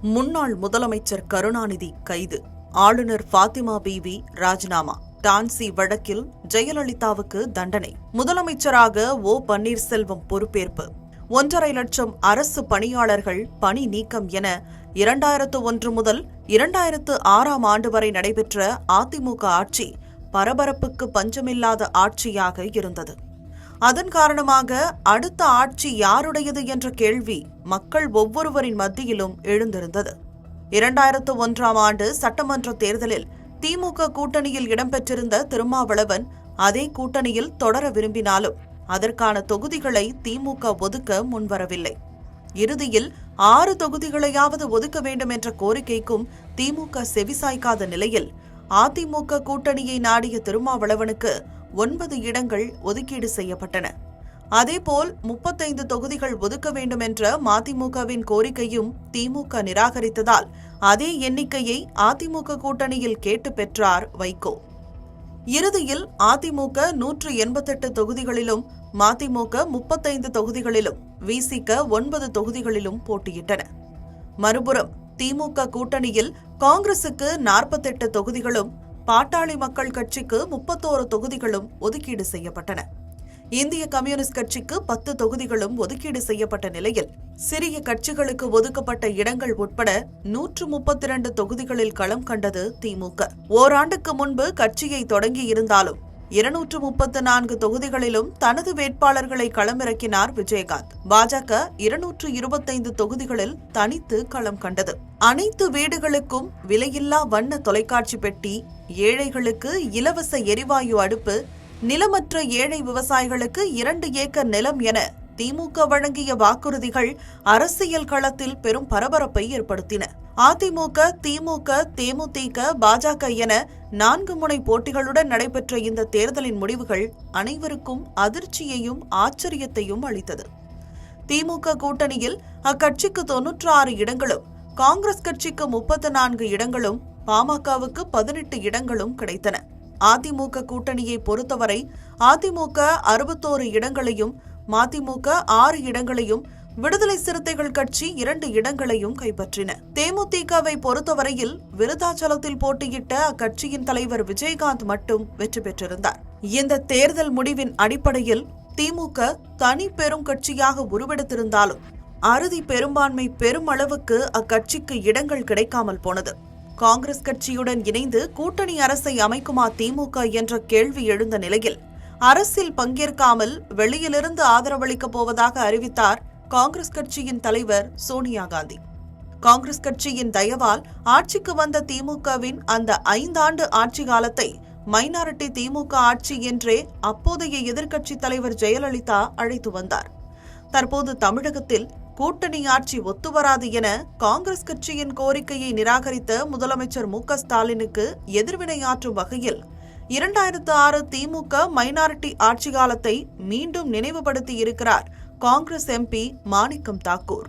முன்னாள் முதலமைச்சர் கருணாநிதி கைது. ஆளுநர் ஃபாத்திமா பிவி ராஜினாமா. டான்சி வழக்கில் ஜெயலலிதாவுக்கு தண்டனை. முதலமைச்சராக ஓ. பன்னீர்செல்வம் பொறுப்பேற்பு. ஒன்றரை லட்சம் அரசு பணியாளர்கள் பணி நீக்கம் என இரண்டாயிரத்து ஒன்று முதல் இரண்டாயிரத்து ஆறாம் ஆண்டு வரை நடைபெற்ற அதிமுக ஆட்சி பரபரப்புக்கு பஞ்சமில்லாத ஆட்சியாக இருந்தது. அதன் காரணமாக அடுத்த ஆட்சி யாருடையது என்ற கேள்வி மக்கள் ஒவ்வொருவரின் மத்தியிலும் எழுந்திருந்தது. இரண்டாயிரத்து ஒன்றாம் ஆண்டு சட்டமன்ற தேர்தலில் திமுக கூட்டணியில் இடம்பெற்றிருந்த திருமாவளவன் அதே கூட்டணியில் தொடர விரும்பினாலும் அதற்கான தொகுதிகளை திமுக ஒதுக்க முன்வரவில்லை. இறுதியில் ஆறு தொகுதிகளையாவது ஒதுக்க வேண்டும் என்ற கோரிக்கைக்கும் திமுக செவிசாய்க்காத நிலையில் அதிமுக கூட்டணியை நாடிய திருமாவளவனுக்கு ஒன்பது இடங்கள் ஒதுக்கீடு செய்யப்பட்டன. அதேபோல் முப்பத்தைந்து தொகுதிகள் ஒதுக்க வேண்டும் என்ற மதிமுகவின் கோரிக்கையும் திமுக நிராகரித்ததால் அதே எண்ணிக்கையை அதிமுக கூட்டணியில் கேட்டு பெற்றார் வைகோ. இறுதியில் அதிமுக நூற்று எண்பத்தெட்டு தொகுதிகளிலும் மதிமுக முப்பத்தைந்து தொகுதிகளிலும் விசிக ஒன்பது தொகுதிகளிலும் போட்டியிட்டன. மறுபுறம் திமுக கூட்டணியில் காங்கிரசுக்கு நாற்பத்தெட்டு தொகுதிகளும் பாட்டாளி மக்கள் கட்சிக்கு முப்பத்தோரு தொகுதிகளும் ஒதுக்கீடு செய்யப்பட்டன. இந்திய கம்யூனிஸ்ட் கட்சிக்கு பத்து தொகுதிகளும் ஒதுக்கீடு செய்யப்பட்ட நிலையில் சிறிய கட்சிகளுக்கு ஒதுக்கப்பட்ட இடங்கள் உட்பட நூற்று முப்பத்தி இரண்டு தொகுதிகளில் களம் கண்டது திமுக ஓராண்டுக்கு முன்பு கட்சியை தொடங்கியிருந்தாலும் இருநூற்று முப்பத்து நான்கு தொகுதிகளிலும் தனது வேட்பாளர்களை களமிறக்கினார் விஜயகாந்த். பாஜக இருநூற்று இருபத்தைந்து தொகுதிகளில் தனித்து களம் கண்டது. அனைத்து வீடுகளுக்கும் விலையில்லா வண்ண தொலைக்காட்சி பெட்டி ஏழைகளுக்கு இலவச எரிவாயு அடுப்பு நிலமற்ற ஏழை விவசாயிகளுக்கு இரண்டு ஏக்கர் நிலம் என திமுக வழங்கிய வாக்குறுதிகள் அரசியல் களத்தில் பெரும் பரபரப்பை ஏற்படுத்தின. அதிமுக திமுக தேமுதிக பாஜக என நான்கு முனை போட்டிகளுடன் நடைபெற்ற இந்த தேர்தலின் முடிவுகள் அனைவருக்கும் அதிர்ச்சியையும் ஆச்சரியத்தையும் அளித்தது. திமுக கூட்டணியில் அக்கட்சிக்கு தொன்னூற்று ஆறு இடங்களும் காங்கிரஸ் கட்சிக்கு முப்பத்து நான்கு இடங்களும் பாமகவுக்கு பதினெட்டு இடங்களும் கிடைத்தன. அதிமுக கூட்டணியை பொறுத்தவரை அதிமுக அறுபத்தோரு இடங்களையும் மதிமுக ஆறு இடங்களையும் விடுதலை சிறுத்தைகள் கட்சி இரண்டு இடங்களையும் கைப்பற்றின. தேமுதிகவை பொறுத்தவரையில் விருதாச்சலத்தில் போட்டியிட்ட அக்கட்சியின் தலைவர் விஜயகாந்த் மட்டும் வெற்றி பெற்றிருந்தார். இந்த தேர்தல் முடிவின் அடிப்படையில் திமுக தனி பெரும் கட்சியாக உருவெடுத்திருந்தாலும் அறுதி பெரும்பான்மை பெருமளவுக்கு அக்கட்சிக்கு இடங்கள் கிடைக்காமல் போனது. காங்கிரஸ் கட்சியுடன் இணைந்து கூட்டணி அரசை அமைக்குமா திமுக என்ற கேள்வி எழுந்த நிலையில் அரசில் பங்கேற்காமல் வெளியிலிருந்து ஆதரவளிக்கப் போவதாக அறிவித்தார் காங்கிரஸ் கட்சியின் தலைவர் சோனியா காந்தி. காங்கிரஸ் கட்சியின் தயவால் ஆட்சிக்கு வந்த திமுகவின் அந்த ஐந்தாண்டு ஆட்சி காலத்தை மைனாரிட்டி திமுக ஆட்சி என்றே அப்போதைய எதிர்க்கட்சித் தலைவர் ஜெயலலிதா அழைத்து வந்தார். தற்போது தமிழகத்தில் கூட்டணி ஆட்சி ஒத்துவராது என காங்கிரஸ் கட்சியின் கோரிக்கையை நிராகரித்த முதலமைச்சர் மு க ஸ்டாலினுக்கு எதிர்வினையாற்றும் வகையில் இரண்டாயிரத்து ஆறு திமுக மைனாரிட்டி ஆட்சி காலத்தை மீண்டும் நினைவுபடுத்தி இருக்கிறார் காங்கிரஸ் எம்பி மாணிக்கம் தாக்கூர்.